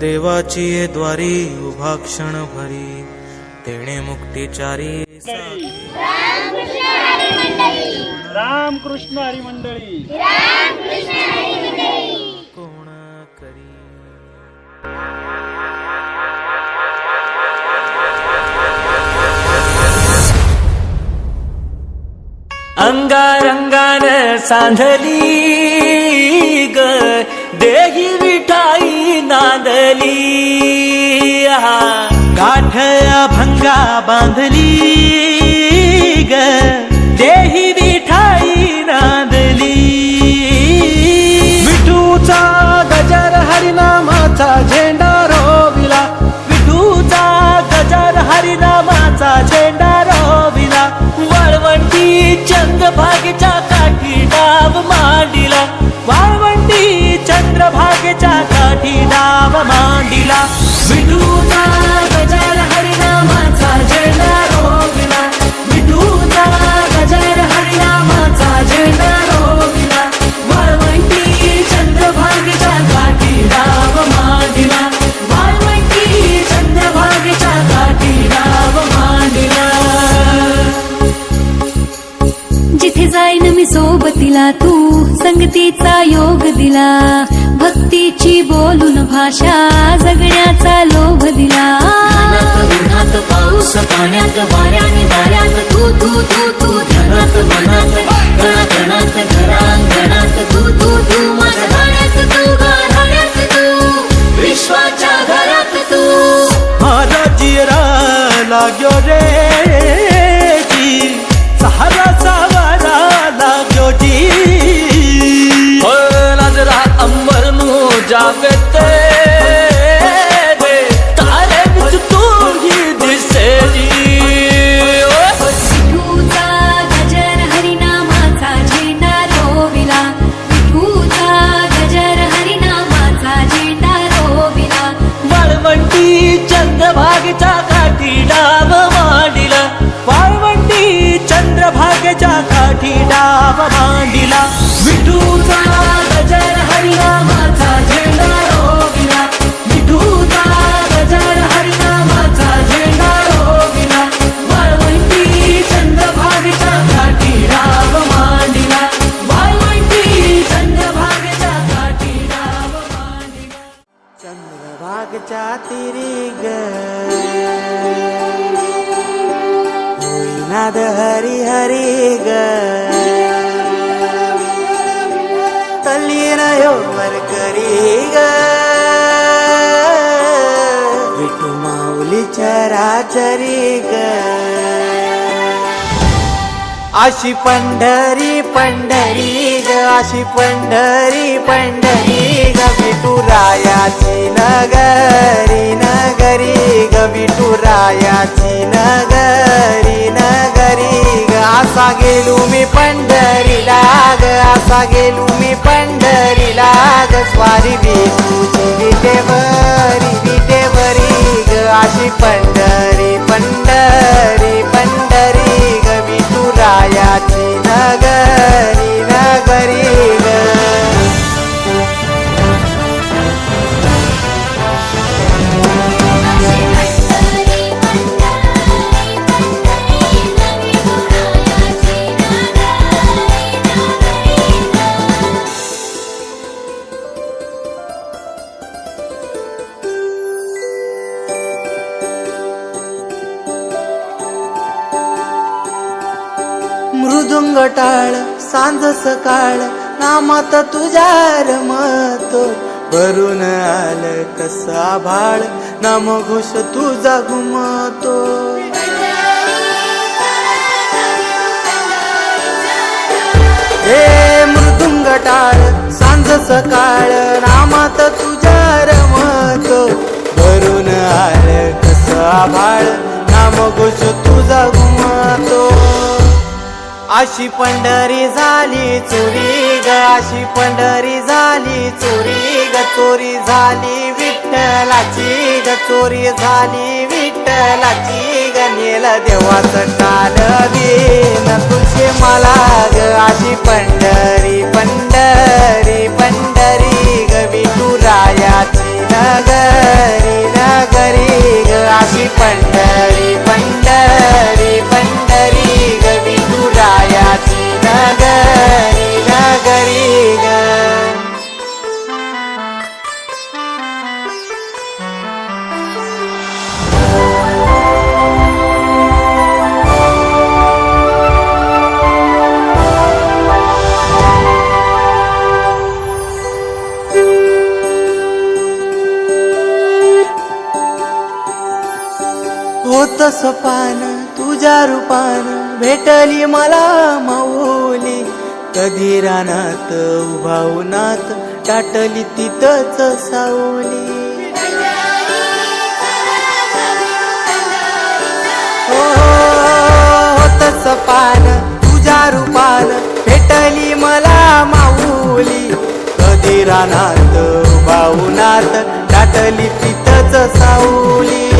देवाची ये द्वारी उभा क्षण भरी तेणे मुक्तिचारी रामकृष्ण हरी मंडळी कोण करी? अंगारंगान सांधली ग देही बांधली. गाठ भंगा बांधली ग. देही विठाई नांदली. विठूचा गजर हरिनामाचा झेंडा रोविला. विठूचा गजर हरिनामाचा झेंडा रोविला. वाळवंटी चंद भागीचा मांडिला विठूचा गजर हरिनामाचा झेंडा रोविला. विठूचा गजर हरिनामाचा झेंडा रोविला. वाळवंटी चंद्रभागेच्या काठी डाव मांडिला. वाळवंटी चंद्रभागेच्या काठी डाव मांडिला. जिथे जाईन मी सोबतीला तू संगतीचा योग दिला. भक्तीची बोलून भाषा जगण्याचा लोभ दिला. उन्हात पाऊस पाण्यात वाऱ्याने दाऱ्यात तू तू तू तू धनात चंद्रभागेच्या डाव मांडिला विठूचा गजर हरिनामाचा झेंडा रोविला. विठूचा गजर हरिनामाचा झेंडा रोविला. वाळवंटी चंद्रभागेच्या काठी डाव मांडिला वाळवंटी चंद्रभागेच्या काठी डाव मांडिला चंद्रभागच्या तिरी नाद हरी हरी ग. तल्लीन यो करी ग. विठू माऊली चराचरी ग. अशी पंढरी पंढरी ग अशी पंढरी पंढरी ग विठुरायाची नगरी नगरी. पंढरीला ग असा गेलो मी पंढरीला ग स्वारी बी तुझी मृदुंग टाळ सांज सकाळ नामात तुझ्या रमतो. भरून आलं कसा भाळ नाम तुझा घुमतो. हे मृदुंग टाळ सांज सकाळ नामात तुझ्या रमतो. भरून आलं कसा भाळ नाम घुस तुझा अशी पंढरी झाली चोरी ग अशी पंढरी झाली चोरी ग चोरी झाली विठ्ठलाची ग चोरी झाली विठ्ठलाची ग नेल देवाचं काल दिन तुझे मला ग अशी पंढरी पंढरी पंढरी ग विठुरायाची नगरी नगरी ग अशी पंढरी. होत सपान तुझ्या रूपान भेटली मला माऊली कधी रानात उभा उन्हात टाटली तिथंच सावली. हो, हो होत सपान तुझ्या रूपान भेटली मला माऊली. कधी रानात उभा उन्हात टाटली तिथंच सावली.